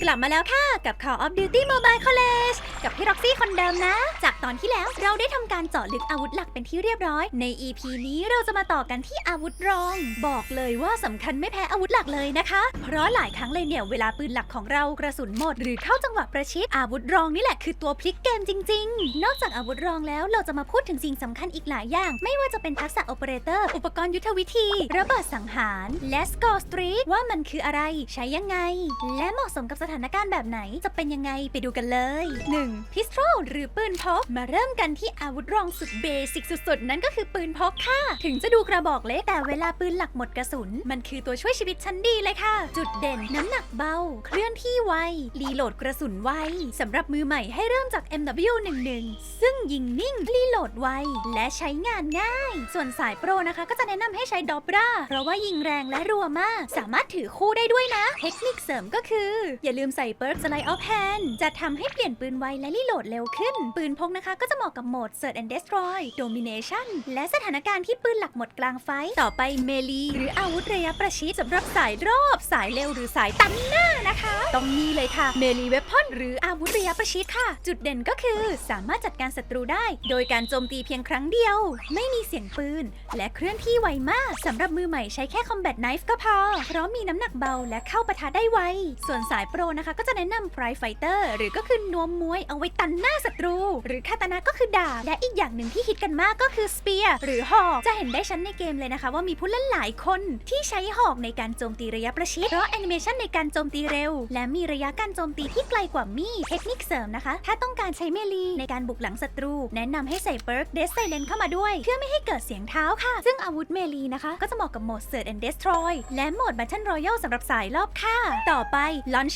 กลับมาแล้วค่ะ กับ Call of Duty Mobile College กับพี่ร็อกซี่คนเดิมนะ จากตอนที่แล้วเราได้ทำการเจาะลึกอาวุธหลักเป็นที่เรียบร้อย ใน EP นี้เราจะมาต่อกันที่อาวุธรอง บอกเลยว่าสำคัญไม่แพ้อาวุธหลักเลยนะคะ เพราะหลายครั้งเลยเนี่ยเวลาปืนหลักของเรากระสุนหมด หรือเข้าจังหวะประชิดอาวุธรองนี่แหละคือตัวพลิกเกมจริง ๆ นอกจากอาวุธรองแล้วเราจะมาพูดถึงสิ่งสำคัญอีกหลายอย่าง ไม่ว่าจะเป็นทักษะโอเปอเรเตอร์อุปกรณ์ยุทธวิธี ระเบิดสังหารและสกอร์สตรีทว่ามันคืออะไร ใช้ยังไง และเหมาะสมกับสถานการณ์แบบไหนจะเป็นยังไงไปดูกันเลย 1. พิส t o l หรือปืนพก มาเริ่มกันที่อาวุธรองสุดเบสิกสุดๆ นั่นก็คือปืนพกค่ะ ถึงจะดูกระบอกเล็กแต่เวลาปืนหลักหมดกระสุน มันคือตัวช่วยชีวิตชั้นดีเลยค่ะ จุดเด่นน้ำหนักเบา เคลื่อนที่ไวรีโหลดกระสุนไวสำหรับมือใหม่ให้เริ่มจาก MW11 ซึ่งยิงนิ่งรีโหลดไวและใช้งานง่าย ส่วนสายโปรนะคะก็จะแนะนำให้ใช้ดอบราเพราะว่ายิงแรงและรัวมาก สามารถถือคู่ได้ด้วยนะ เทคนิคเสริมก็คืออย่าลืมใส่เปิร์กสไลด์ออฟแฮนจะทำให้เปลี่ยนปืนไวและรีโหลดเร็วขึ้น ปืนพกนะคะก็จะเหมาะกับโหมด Search and Destroy Domination และสถานการณ์ที่ปืนหลักหมดกลางไฟ ต่อไปเมลีหรืออาวุธระยะประชิดสำหรับสายรอบสายเร็วหรือสายตันหน้านะคะต้องนี่เลยค่ะเมลีเวพอนหรืออาวุธระยะประชิดค่ะ จุดเด่นก็คือสามารถจัดการศัตรูได้ โดยการโจมตีเพียงครั้งเดียว ไม่มีเสียงปืน และเคลื่อนที่ไวมากสำหรับมือใหม่ใช้แค่ Combat Knife ก็พอเพราะมีน้ำหนักเบาและเข้าปะทะได้ไวส่วนสายโปรนะคะก็จะแนะนำ Pride Fighter หรือก็คือนวมมวยเอาไว้ตันหน้าศัตรู หรือคาตานะก็คือดาบและอีกอย่างหนึ่งที่ฮิตกันมากก็คือ Spear หรือหอกจะเห็นได้ชัดในเกมเลยนะคะ ว่ามีผู้เล่นหลายคนที่ใช้หอกในการโจมตีระยะประชิดเพราะแอนิเมชันในการโจมตีเร็ว และมีระยะการโจมตีที่ไกลกว่ามีดเทคนิคเสริมนะคะ ถ้าต้องการใช้เมลีในการบุกหลังศัตรู แนะนำให้ใส่เปิร์กเดสไซเลนเข้ามาด้วย เพื่อไม่ให้เกิดเสียงเท้าค่ะ ซึ่งอาวุธเมลีนะคะ ก็จะเหมาะกับโหมด Search and Destroy และโหมด Battle Royale สำหรับสายรอบค่ะ ต่อไป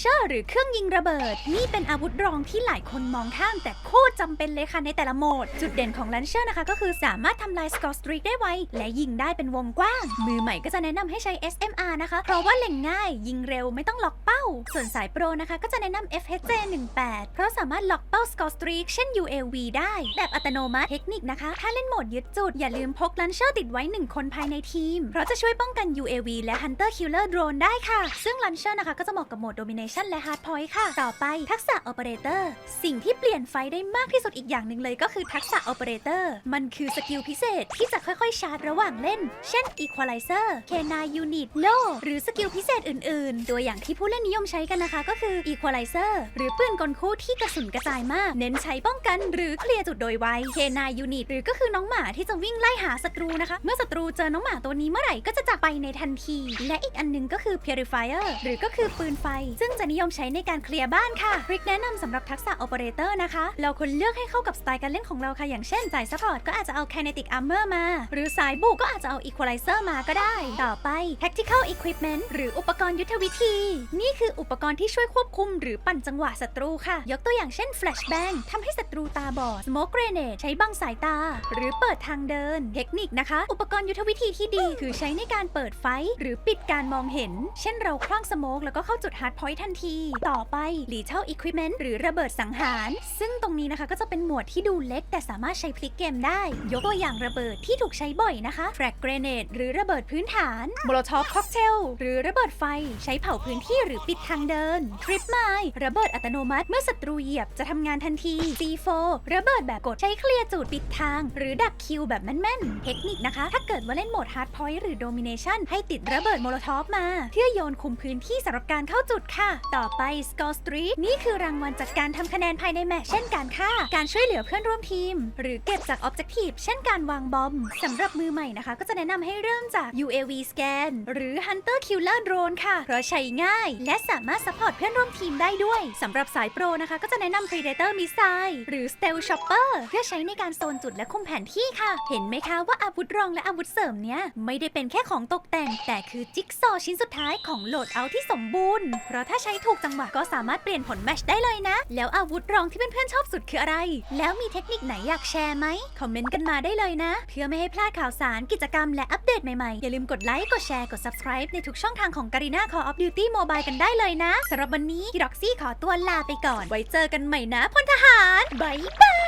Launcher หรือเครื่องยิงระเบิด นี่เป็นอาวุธรองที่หลายคนมองข้าม แต่โคตรจำเป็นเลยค่ะในแต่ละโหมด จุดเด่นของ Launcher นะคะ ก็คือสามารถทำลาย Score Streak ได้ไว และยิงได้เป็นวงกว้าง มือใหม่ก็จะแนะนำให้ใช้ SMR นะคะ เพราะว่าเล็งง่าย ยิงเร็วไม่ต้องล็อกเป้า ส่วนสายโปรนะคะก็จะแนะนำ FHJ 18เพราะสามารถล็อกเป้า Score Streak เช่น UAV ได้ แบบอัตโนมัติเทคนิคนะคะ ถ้าเล่นโหมดยึดจุดอย่าลืมพก Launcher ติดไว้ 1 คนภายในทีมเพราะจะช่วยป้องกัน UAV และ Hunter Killer Drone ได้ค่ะ ซึ่ง Launcher นะคะก็จะเหมาะกับโหมด Domination และ Hard Point ค่ะ ต่อไปทักษะ Operator สิ่งที่เปลี่ยนไฟได้มากที่สุดอีกอย่างหนึ่งเลยก็คือทักษะ Operator มันคือสกิลพิเศษที่จะค่อยๆชาร์จระหว่างเล่น เช่น Equalizer K9 Unit Low หรือสกิลพิเศษอื่นๆ ตัวอย่างที่ผู้เล่นนิยมใช้กันนะคะก็คือ Equalizer หรือปืนกลคู่ที่กระสุนกระจายมาก เน้นใช้ป้องกันหรือเคลียร์จุดโดยไว K9 Unit หรือก็คือน้องหมาที่จะวิ่งไล่หาศัตรูนะคะ เมื่อศัตรูเจอน้องหมาตัวนี้เมื่อไหร่ก็จะจากไปในทันที และอีกอันนึงก็คือ Purifier หรือก็คือปืนไฟ ซึ่งจะนิยมใช้ในการเคลียร์บ้านค่ะทริคแนะนำสำหรับทักษะ Operator นะคะ เราควรเลือกให้เข้ากับสไตล์การเล่นของเราค่ะ อย่างเช่นสาย Support ก็อาจจะเอา Kinetic Armor มา หรือสายบุกก็อาจจะเอา Equalizer มาก็ได้ ต่อไป Tactical Equipment หรืออุปกรณ์ยุทธวิธี นี่คืออุปกรณ์ที่ช่วยควบคุม หรือปั่นจังหวะศัตรูค่ะ ยกตัวอย่างเช่น Flashbang ทำให้ศัตรูตาบอด Smoke Grenade ใช้บังสายตา หรือเปิดทางเดิน เทคนิคนะคะ อุปกรณ์ยุทธวิธีที่ดี คือใช้ในการเปิดไฟหรือปิดการมองเห็น เช่นเราคว้างสโมกแล้วก็เข้าจุด Hard Point ทันที ต่อไป Lethal Equipment หรือระเบิดสังหาร ซึ่งตรงนี้นะคะก็จะเป็นหมวดที่ดูเล็ก แต่สามารถใช้พลิกเกมได้ ยกตัวอย่างระเบิดที่ถูกใช้บ่อยนะคะ Frag Grenade หรือระเบิดพื้นฐาน Molotov Cocktail หรือระเบิดไฟ ใช้เผาพื้นที่หรือปิดทางเดิน Trip Mine ระเบิดอัตโนมัติเมื่อศัตรูเหยียบจะทำงานทันที C4 ระเบิดแบบกดใช้เคลียร์จุดปิดทาง หรือดักคิวแบบแม่นๆเทคนิคนะคะ ถ้าเกิดว่าเล่นโหมด Hard Point หรือ Domination ให้ติดระเบิด Molotov มา เพื่อโยนคุมพื้นที่สำหรับการเข้าจุดค่ะต่อไป Score Streak นี่คือรางวัลจากการทำคะแนนภายในแมตช์เช่นการฆ่าการช่วยเหลือเพื่อนร่วมทีม หรือเก็บจาก Objective เช่นการวางบอมสำหรับมือใหม่นะคะ ก็จะแนะนำให้เริ่มจาก UAV Scan หรือ Hunter Killer Drone ค่ะ เพราะใช้ง่าย และสามารถซัพพอร์ตเพื่อนร่วมทีมได้ด้วยสำหรับสายโปรนะคะก็จะแนะนำ Predator Missile หรือ Stealth Chopper เพื่อใช้ในการโซนจุดและคุมแผนที่ค่ะ เห็นไหมคะว่าอาวุธรองและอาวุธเสริมเนี้ยไม่ได้เป็นแค่ของตกแต่ง แต่คือจิ๊กซอว์ชิ้นสุดท้ายของโหลดเอาที่สมบูรณ์เพราะถ้าใช้ถูกจังหวะก็สามารถเปลี่ยนผลแมชได้เลยนะ แล้วอาวุธรองที่เพื่อนๆชอบสุดคืออะไร แล้วมีเทคนิคไหนอยากแชร์ไหมคอมเมนต์กันมาได้เลยนะ เพื่อไม่ให้พลาดข่าวสารกิจกรรมและอัปเดตใหม่ๆ อย่าลืมกดไลค์กดแชร์กด subscribe ในทุกช่องทางของ Garena Call of Duty Mobile กันได้เลยนะสำหรับวันนี้กร็อกซี่ขอตัวลาไปก่อน ไว้เจอกันใหม่นะพลทหารบ๊ายบาย